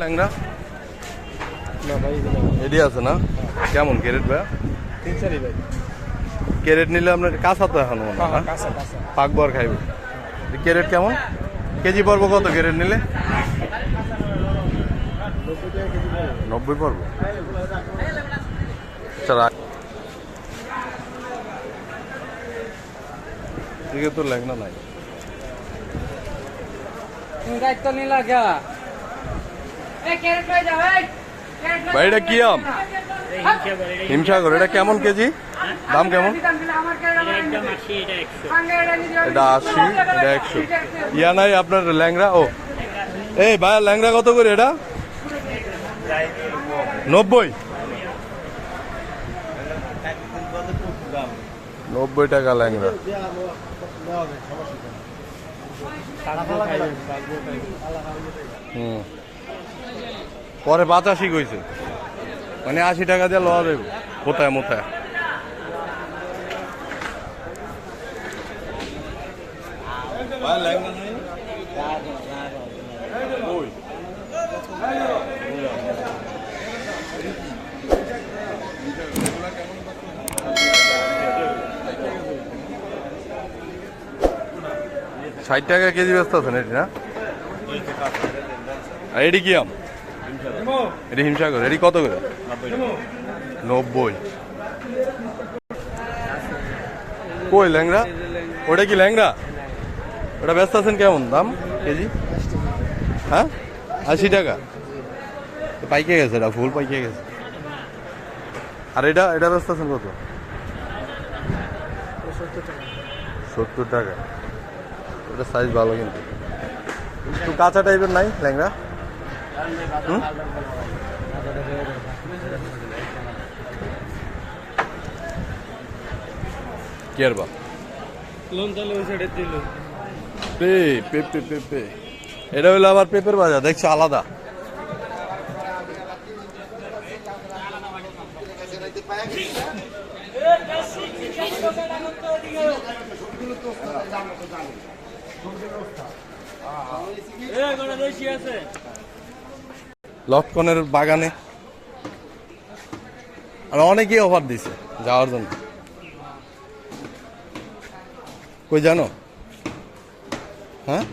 ল্যাংড়া? না ভাই এডি আছে না? কেমন ক্যারেট ভাই? তিন চারই ভাই। ক্যারেট নিলে আপনার কাঁচা তো এখন মনে হয় না? কাঁচা কাঁচা। পাকবো আর খাইবে। ক্যারেট কেমন? কেজি পড়ব কত ক্যারেট নিলে? নব্বই পড়ব আচ্ছা রাখ। দিকে তো লেখনা নাই। দায়িত্ব নিলা গা এই ক্যারেট লয়ে যাও এই ক্যারেট লয়ে ভাই এটা কি আম? হিমসাগর এটা কেমন কেজি? দাম কেমন? এটা আশি এটা একশো। ইয়া নাই আপনার ল্যাংরা ও। এই ভাই ল্যাংরা কত করে এটা? নব্বই। নব্বই টাকা ল্যাংরা হুম। পরে পাঁচাশি কইছে। মানে আশি টাকা দিয়ে লওয়া দেব কোথায় মোথায়? ষাট টাকা কেজি ব্যস্ত আছেন এটি না? এটি কি আম? এটি হিমসাগর, এটি কত করে? নব্বই। কই ল্যাংরা ওটা কি ল্যাংরা ওটা ব্যস্ত আছেন কেমন? দাম? কেজি? হ্যাঁ? আশি টাকা। পাইকে গেছে, এটা ফুল পাইকে গেছে। আর এটা এটা ব্যস্ত আছেন কত? সত্তর টাকা। ওটা সাইজ ভালো কিন্তু। একটু কাঁচা টাইপের নাই ল্যাংরা কি আর বা? লোন তাহলে ওই সাইডে দিল পে পে পে পে পে। এটা হলো আবার পেপের বাজার দেখছি আলাদা। লটকনের বাগানে। আর অনেকেই অফার দিছে যাওয়ার জন্য। কই জানো? হ্যাঁ?